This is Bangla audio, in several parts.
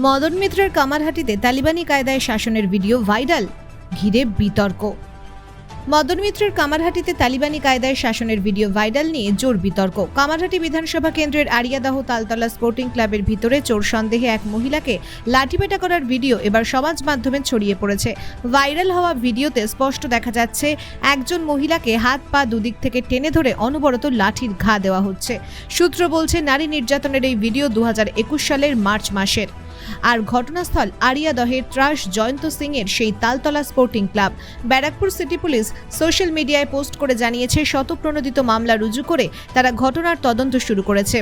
মদন মিত্রের কামারহাটিতে তালিবানি কায়দায় শাসনের ভিডিও ভাইরাল, ঘিরে বিতর্ক। মদন মিত্রের কামারহাটিতে তালিবানি কায়দায় শাসনের ভিডিও ভাইরাল নিয়ে জোর বিতর্ক। কামারহাটি বিধানসভা কেন্দ্রের আরিয়াদাহ তালতলা স্পোর্টিং ক্লাবের ভিতরে চোর সন্দেহে এক মহিলাকে লাঠিপেটা করার ভিডিও এবার সমাজ মাধ্যমে ছড়িয়ে পড়েছে। ভাইরাল হওয়া ভিডিওতে স্পষ্ট দেখা যাচ্ছে, একজন মহিলাকে হাত পা দুদিক থেকে টেনে ধরে অনবরত লাঠির ঘা দেওয়া হচ্ছে। সূত্র বলছে, নারী নির্যাতনের এই ভিডিও দু হাজার একুশ সালের মার্চ মাসের। আর ঘটনাস্থল আরিয়াদহের ত্রাস জয়ন্ত সিং এর সেই Taltala sporting club. Barrackpore city police social মিডিয়ায় পোস্ট করে জানিয়েছে, শতপ্রণোদিত মামলা রুজু করে তারা ঘটনার তদন্ত শুরু করেছে।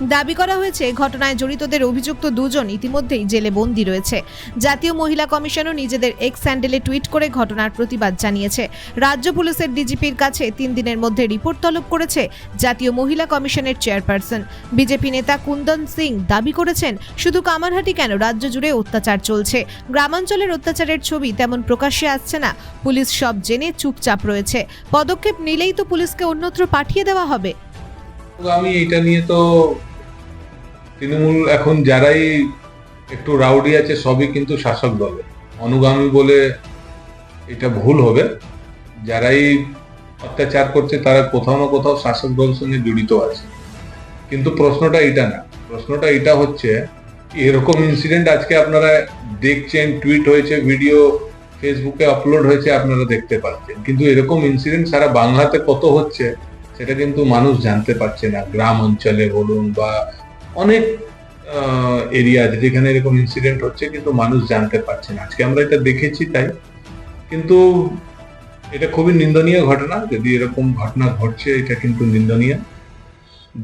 দাবি করা হয়েছে ঘটনায় জড়িতদের অভিযুক্ত দুজন ইতিমধ্যেই জেলে বন্দী রয়েছে। জাতীয় মহিলা কমিশনও নিজেদের এক্স স্যান্ডেলে টুইট করে ঘটনার প্রতিবাদ জানিয়েছে। রাজ্য পুলিশের ডিজিপির কাছে তিন দিনের মধ্যে রিপোর্ট তলব করেছে জাতীয় মহিলা কমিশনের চেয়ারপারসন। বিজেপি নেতা কুন্দন সিং দাবি করেছেন, শুধু কামারহাটি কেন? রাজ্য জুড়ে অত্যাচার চলছে। গ্রামাঞ্চলের অত্যাচারের ছবি তেমন প্রকাশ্যে আসছে না। পুলিশ সব জেনে চুপচাপ রয়েছে। পদক্ষেপ নিলেই তো পুলিশকে অন্যত্র পাঠিয়ে দেওয়া হবে। আমি এটা নিয়ে তো তৃণমূল এখন যারাই একটু রাউডি আছে, সবই কিন্তু শাসক দলে। অনুগামী বলে এটা ভুল হবে। যারাই অত্যাচার করছে, তারা কোথাও না কোথাও শাসক দল সঙ্গে জড়িত আছে। কিন্তু প্রশ্নটা এটা না। প্রশ্নটা এটা হচ্ছে, এরকম ইনসিডেন্ট আজকে আপনারা দেখছেন টুইট হয়েছে ভিডিও ফেসবুকে আপলোড হয়েছে, আপনারা দেখতে পাচ্ছেন। কিন্তু এরকম ইনসিডেন্ট সারা বাংলাতে কত হচ্ছে, সেটা কিন্তু মানুষ জানতে পারছে না। গ্রাম অঞ্চলে বলুন বা অনেক এরিয়া আছে যেখানে এরকম ইনসিডেন্ট হচ্ছে কিন্তু মানুষ জানতে পারছে না। আজকে আমরা এটা দেখেছি তাই। কিন্তু এটা খুবই নিন্দনীয় ঘটনা। যদি এরকম ঘটনা ঘটছে এটা কিন্তু নিন্দনীয়।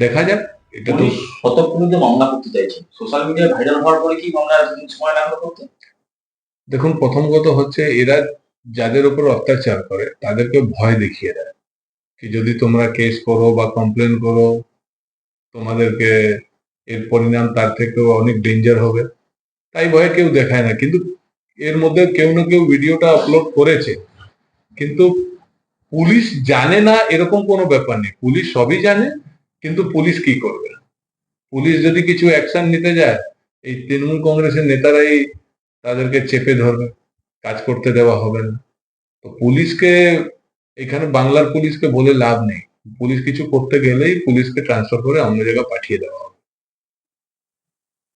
দেখা যাক এটা তো শতপ্রণীত মামলা করতে চাইছে। সোশ্যাল মিডিয়ায় ভাইরাল হওয়ার পরে কি মামলা সময় লাগল করতে দেখুন প্রথম কথা হচ্ছে এরা যাদের উপর অত্যাচার করে তাদেরকে ভয় দেখিয়ে দেয়। কি যদি তোমরা কেস করো বা কমপ্লেন করো তোমাদেরকে এর পরিণাম তার থেকেও অনেক ডেঞ্জার হবে। তাই ভয়ে কেউ দেখায় না। কিন্তু এর মধ্যে কেউ না কেউ ভিডিওটা আপলোড করেছে। কিন্তু পুলিশ জানে না এরকম কোনো ব্যাপার নেই। পুলিশ সবই জানে, কিন্তু পুলিশ কি করবে? পুলিশ যদি কিছু অ্যাকশন নিতে যায়, এই তৃণমূল কংগ্রেসের নেতারাই তাদেরকে চেপে ধরবে, কাজ করতে দেওয়া হবে না। তো পুলিশকে, এখানে বাংলার পুলিশকে বলে লাভ নেই। পুলিশ কিছু করতে গেলেই পুলিশকে ট্রান্সফার করে অন্য জায়গায় পাঠিয়ে দেওয়া হবে।